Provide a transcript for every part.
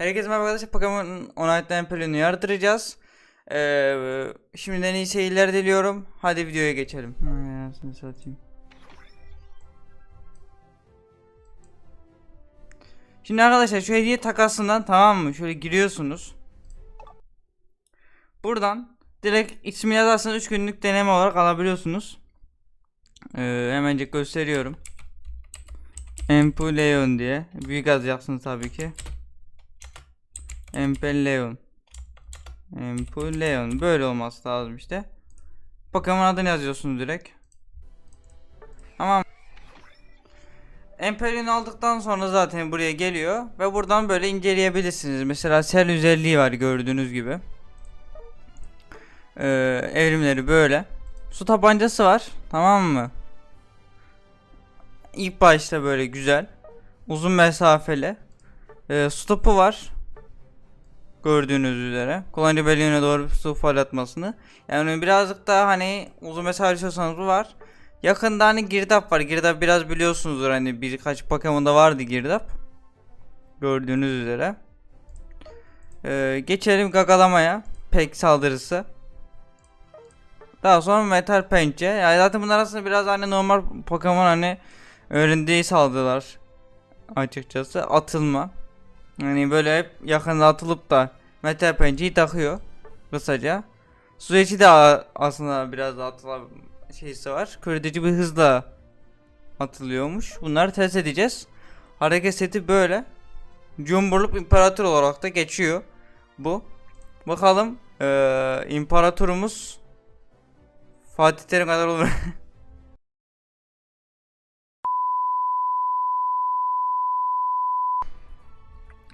Herkese merhaba arkadaşlar. Pokemon Unite'da Emperyon'u yardıracağız. Ee, şimdiden iyi seyirler diliyorum. Hadi videoya geçelim. Anasını satayım. Şimdi arkadaşlar şu hediye takasından tamam mı? Şöyle giriyorsunuz. Buradan direkt ismi yazarsanız 3 günlük deneme olarak alabiliyorsunus. Ee, hemencik gösteriyorum. Empuleon diye. Büyük yazacaksınız tabii ki. Empeleon. Empuleon. Böyle olması lazım işte. Pokemon adını yazıyorsunuz direkt. Tamam. Empeleon aldıktan sonra zaten buraya geliyor ve buradan böyle inceleyebilirsiniz. Mesela sel özelliği var gördüğünüz gibi. Ee, evrimleri böyle. Su tabancası var. Tamam mı? İlk başta böyle güzel. Uzun mesafeli. Ee, stopu var. Gördüğünüz üzere. Kullanıcı belirine doğru su fırlatmasını. Yani birazcık daha hani uzun mesafe istiyorsanız bu var. Yakında hani girdap var. Girdap biraz biliyorsunuzdur hani birkaç Pokemon'da vardı girdap. Gördüğünüz üzere. Ee, geçelim gagalamaya. Pek saldırısı. Daha sonra metal pençe. Yani zaten bunlar aslında biraz hani normal Pokemon hani öğrendiği saldırılar. Açıkçası atılma. Yani böyle hep yakında atılıp da metal pençeyi takıyor. Kısaca. Süreci de aslında biraz da atılan şeysi var. Köredici bir hızla atılıyormuş. Bunları test edeceğiz. Hareket seti böyle. Cumburluk İmparator olarak da geçiyor. Bu. Bakalım eee imparatorumuz Fatih Terim kadar olur.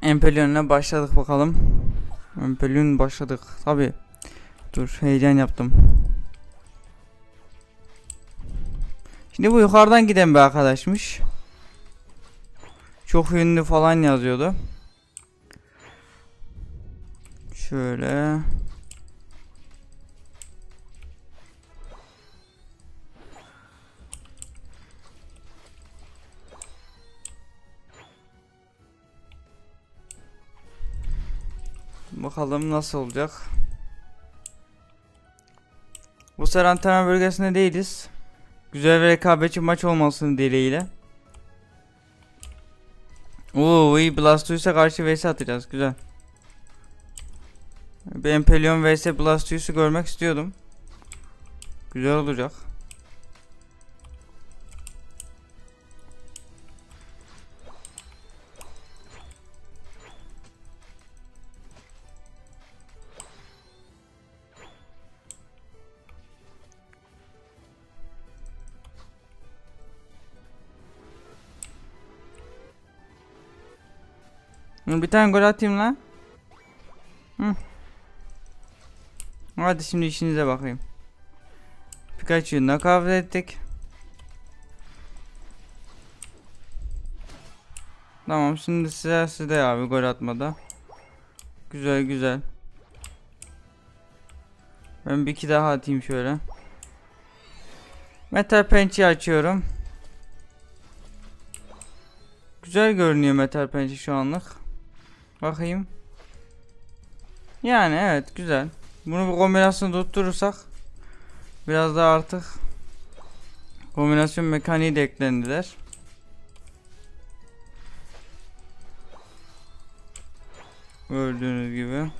Empelyon'a başladık bakalım. Empelyon başladık. Tabi. Dur heyecan yaptım. Şimdi bu yukarıdan giden bir arkadaşmış. Çok ünlü falan yazıyordu. Şöyle. Bakalım nasıl olacak. Bu sefer antrenman bölgesinde değiliz. Güzel ve rekabetçi maç olmasını dileğiyle. Oo iyi Blastoise'a karşı vs atacağız güzel. Bir Empeleon vs Blastoise'u görmek istiyordum. Güzel olacak. Bir tane gol atayım lan. Hı. Hadi şimdi işinize bakayım. Pikachu'yu knockout ettik. Tamam şimdi size size abi gol atmada. Güzel güzel. Ben bir iki daha atayım şöyle. Metal pençe açıyorum. Güzel görünüyor metal pençe şu anlık. Bakayım. Yani evet güzel. Bunu bu kombinasyonu tutturursak biraz daha artık kombinasyon mekaniği de eklendiler. Gördüğünüz gibi.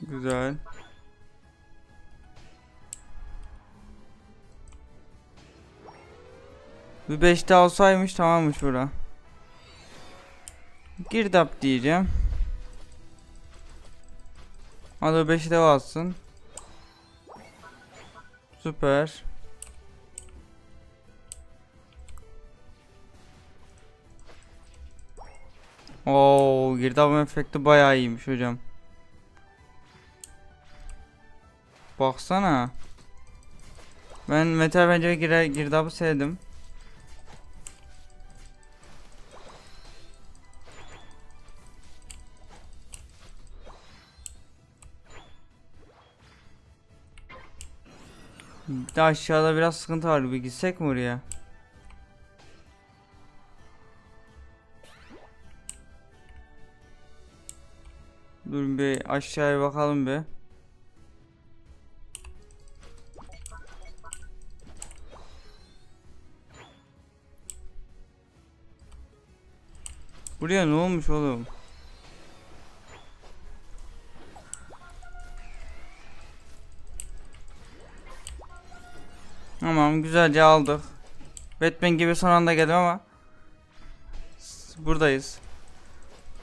Güzel. Bir 5 daha olsaymış tamammış bura. Girdap diyeceğim. Hadi 5'i de alsın. Süper. Oo, girdap efekti bayağı iyiymiş hocam. Baksana. Ben metal bence girer girdabı sevdim. De aşağıda biraz sıkıntı var. Bir gitsek mi oraya? Dur bir aşağıya bakalım bir. Buraya ne olmuş oğlum? Tamam güzelce aldık. Batman gibi son anda geldim ama buradayız.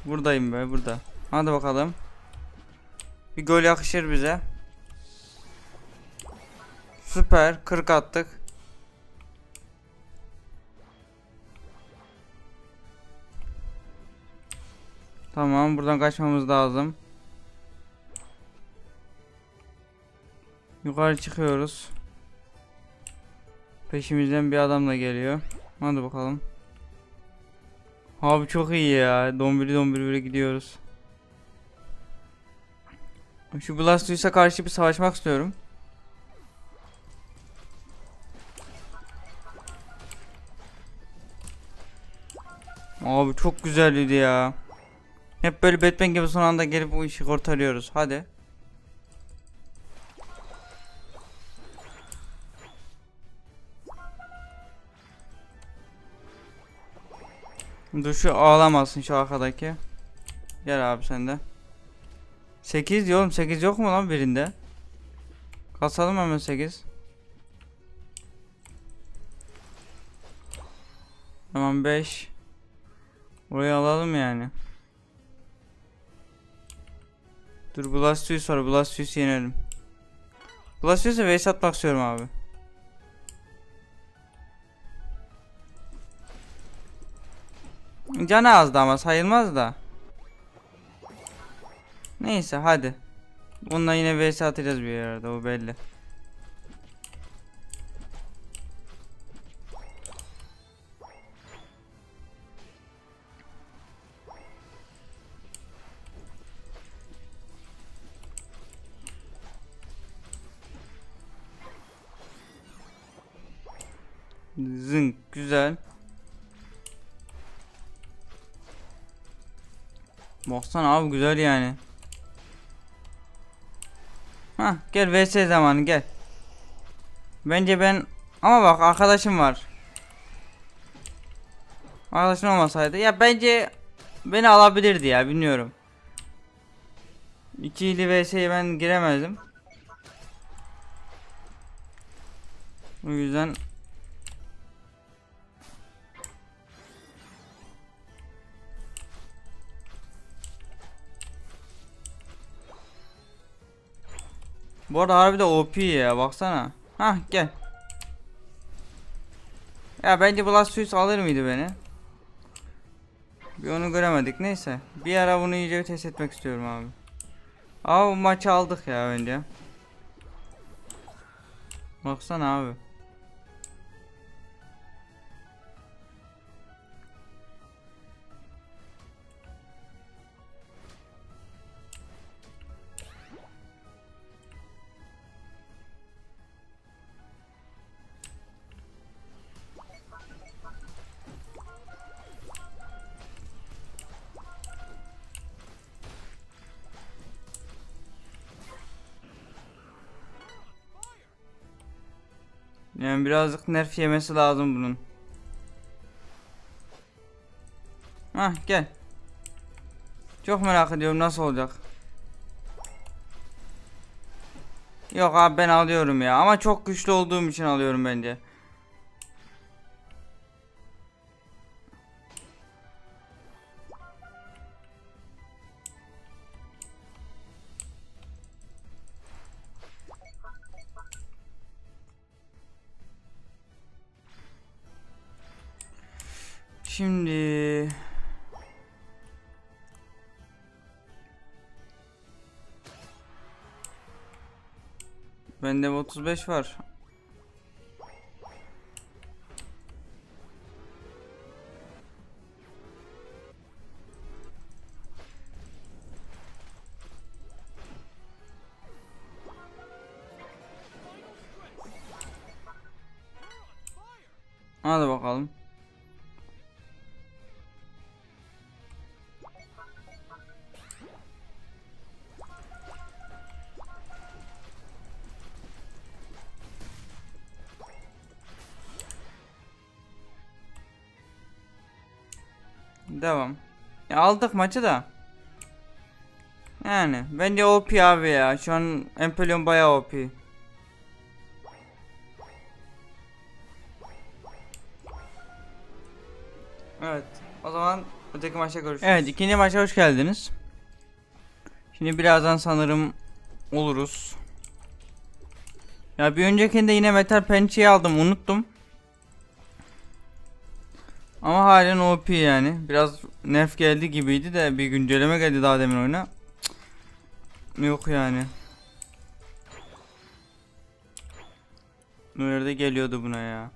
Buradayım be burada. Hadi bakalım. Bir gol yakışır bize. Süper 40 attık. Tamam buradan kaçmamız lazım. Yukarı çıkıyoruz. Peşimizden bir adam da geliyor. Hadi bakalım. Abi çok iyi ya. Dombili dombili gidiyoruz. Şu Blastoise'a karşı bir savaşmak istiyorum. Abi çok güzeldi ya. Hep böyle Batman gibi son anda gelip bu işi kurtarıyoruz. Hadi. Dur şu ağlamasın şu arkadaki. Gel abi sen de. 8 diyorum 8 yok mu lan birinde? Kasalım hemen 8. Tamam 5. Burayı alalım yani. Dur Blastoise var Blastoise yenelim. Blastoise'e vs atmak istiyorum abi. Canı azdı ama sayılmaz da. Neyse hadi. Bununla yine vs atacağız bir yerde o belli. Baksana abi güzel yani. Ha gel vs zamanı gel. Bence ben ama bak arkadaşım var. Arkadaşım olmasaydı ya bence beni alabilirdi ya bilmiyorum. İkili vs'ye ben giremezdim. O yüzden Bu arada harbi de OP ya baksana. Hah gel. Ya bence Blastoise alır mıydı beni? Bir onu göremedik neyse. Bir ara bunu iyice test etmek istiyorum abi. Abi bu maçı aldık ya bence. Baksana abi. Yani birazcık nerf yemesi lazım bunun. Hah gel. Çok merak ediyorum nasıl olacak. Yok abi ben alıyorum ya ama çok güçlü olduğum için alıyorum bence. Bende 35 var. Devam. Ya aldık maçı da. Yani bence OP abi ya. Şu an Empoleon bayağı OP. Evet. O zaman öteki maçta görüşürüz. Evet ikinci maça hoş geldiniz. Şimdi birazdan sanırım oluruz. Ya bir öncekinde yine metal pençeyi aldım unuttum. Ama halen OP yani. Biraz nerf geldi gibiydi de bir güncelleme geldi daha demin oyuna. Cık. Yok yani. Nerede geliyordu buna ya.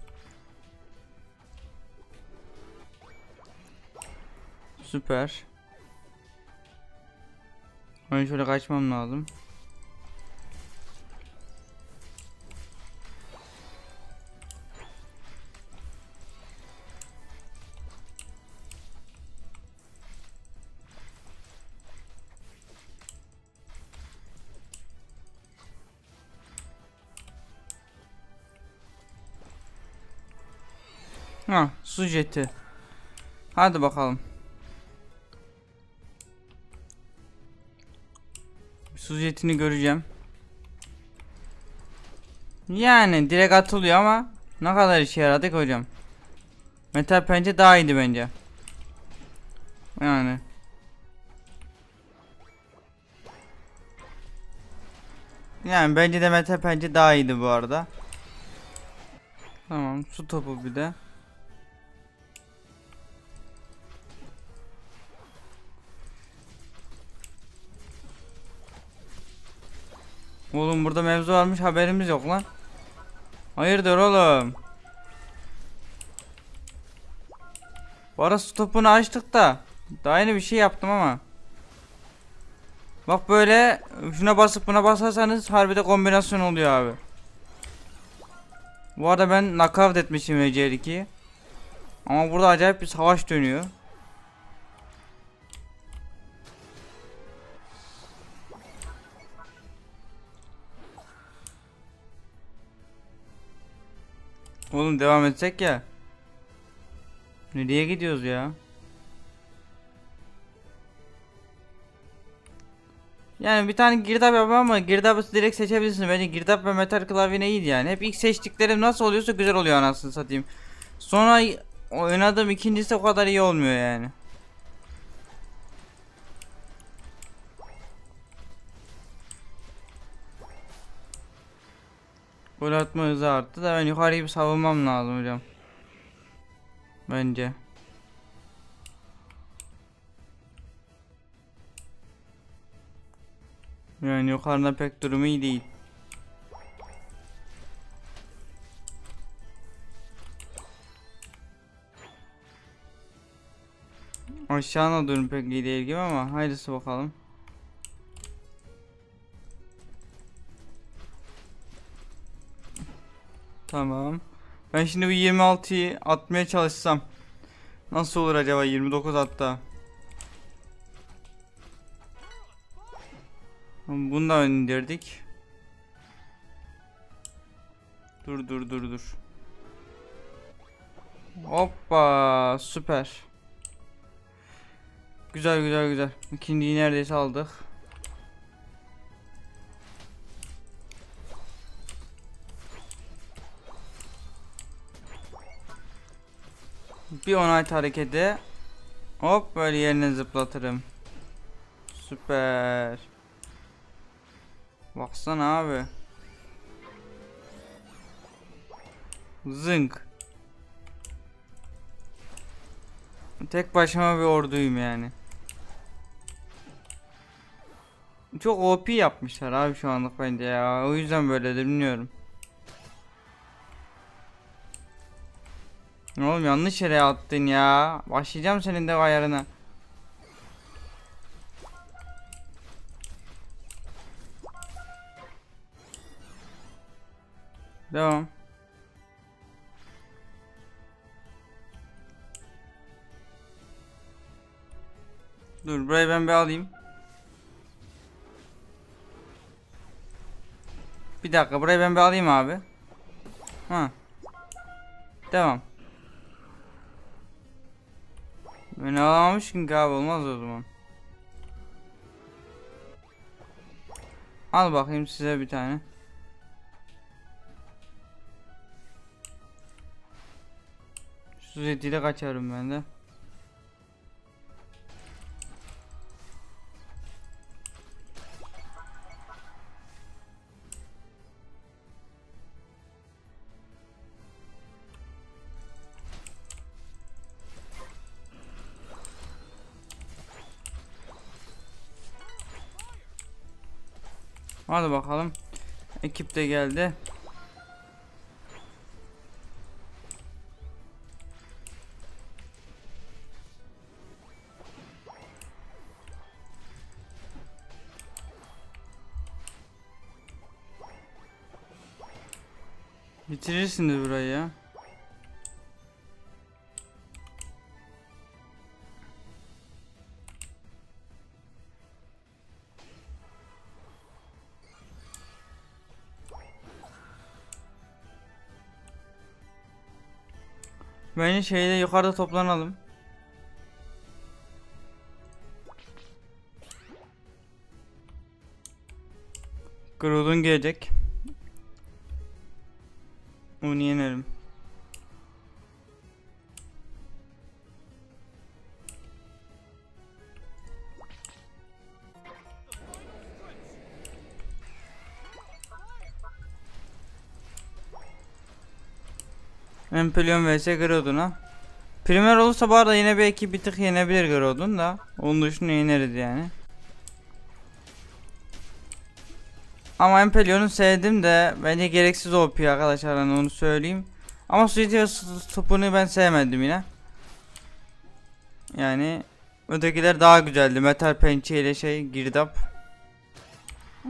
Süper. Ben şöyle kaçmam lazım. Ha, su jeti. Hadi bakalım. Su jetini göreceğim. Yani direkt atılıyor ama ne kadar işe yaradı ki hocam. Metal pençe daha iyiydi bence. Yani. Yani bence de metal pençe daha iyiydi bu arada. Tamam su topu bir de. Oğlum burada mevzu varmış haberimiz yok lan. Hayırdır oğlum? Bu ara stopunu açtık da daha yeni bir şey yaptım ama. Bak böyle şuna basıp buna basarsanız harbide kombinasyon oluyor abi. Bu arada ben knockout etmişim VC2'yi. Ama burada acayip bir savaş dönüyor. Oğlum devam etsek ya. Nereye gidiyoruz ya? Yani bir tane girdap yap ama girdabı direkt seçebilirsin. Bence girdap ve metal klavyene iyiydi yani. Hep ilk seçtiklerim nasıl oluyorsa güzel oluyor anasını satayım. Sonra oynadığım ikincisi o kadar iyi olmuyor yani. Gol atma hızı arttı da ben yukarıyı bir savunmam lazım hocam. Bence. Yani yukarıda pek durumu iyi değil. Aşağına durum pek iyi değil gibi ama hayırlısı bakalım. Tamam. Ben şimdi bu 26'yı atmaya çalışsam nasıl olur acaba 29 hatta. Bunu da indirdik. Dur dur dur dur. Hoppa süper. Güzel güzel güzel. İkinciyi neredeyse aldık. Bir onayt hareketi. Hop böyle yerine zıplatırım. Süper. Baksana abi. Zınk. Tek başıma bir orduyum yani. Çok OP yapmışlar abi şu anlık bence ya. O yüzden böyledir bilmiyorum. Ne oğlum yanlış yere attın ya. Başlayacağım senin de ayarına. Devam. Dur burayı ben bir alayım. Bir dakika burayı ben bir alayım abi. Ha. Devam. Beni alamamışsın ki abi olmaz o zaman. Al bakayım size bir tane. Su zetiyle kaçarım ben de. Hadi bakalım. Ekip de geldi. Bitirirsiniz burayı ya. Bence şeyde yukarıda toplanalım. Groud'un gelecek. Onu yenerim. Empelion vs Groudon'a. Primer olursa bu arada yine belki bir tık yenebilir Groudon da. Onun dışında yeneriz yani. Ama Empelion'u sevdim de bence gereksiz OP arkadaşlar hani onu söyleyeyim. Ama Suiti ve Topunu ben sevmedim yine. Yani ötekiler daha güzeldi. Metal pençe ile şey girdap.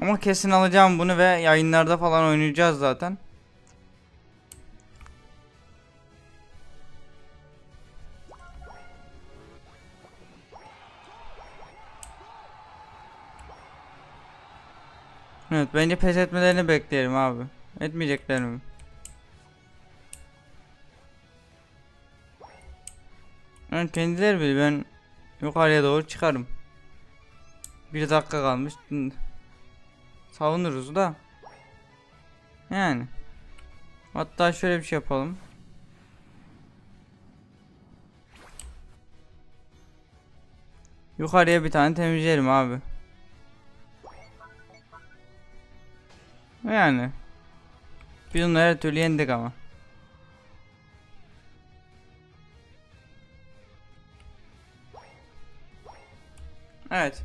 Ama kesin alacağım bunu ve yayınlarda falan oynayacağız zaten. Evet bence pes etmelerini beklerim abi. Etmeyecekler mi? Yani kendileri bilir ben yukarıya doğru çıkarım. Bir dakika kalmış. Savunuruz da. Yani. Hatta şöyle bir şey yapalım. Yukarıya bir tane temizleyelim abi. Yani. Biz onları her türlü yendik ama. Evet.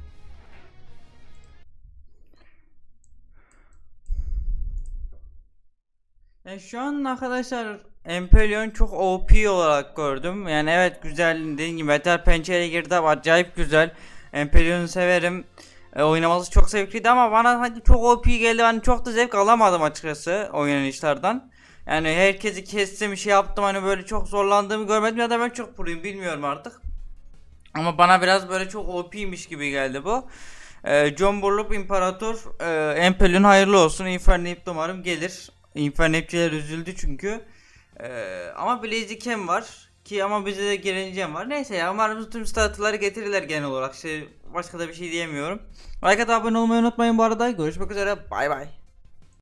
Yani şu an arkadaşlar Empelion çok OP olarak gördüm. Yani evet güzel dediğim gibi Metal Pençe'ye girdi ama acayip güzel. Empelion'u severim. E, oynaması çok zevkliydi ama bana hani çok OP geldi. Hani çok da zevk alamadım açıkçası oynanışlardan. Yani herkesi kestim şey yaptım hani böyle çok zorlandığımı görmedim ya da ben çok puruyum bilmiyorum artık. Ama bana biraz böyle çok OP'ymiş gibi geldi bu. Ee, John Burlup İmparator e, Empel'in hayırlı olsun. Infernip umarım gelir. Infernipçiler üzüldü çünkü. Ee, ama Blaziken var. Ki ama bize de gelineceğim var. Neyse ya umarım tüm statüleri getirirler genel olarak. Şey, başka da bir şey diyemiyorum. Like abone olmayı unutmayın bu arada. Görüşmek üzere. Bay bay.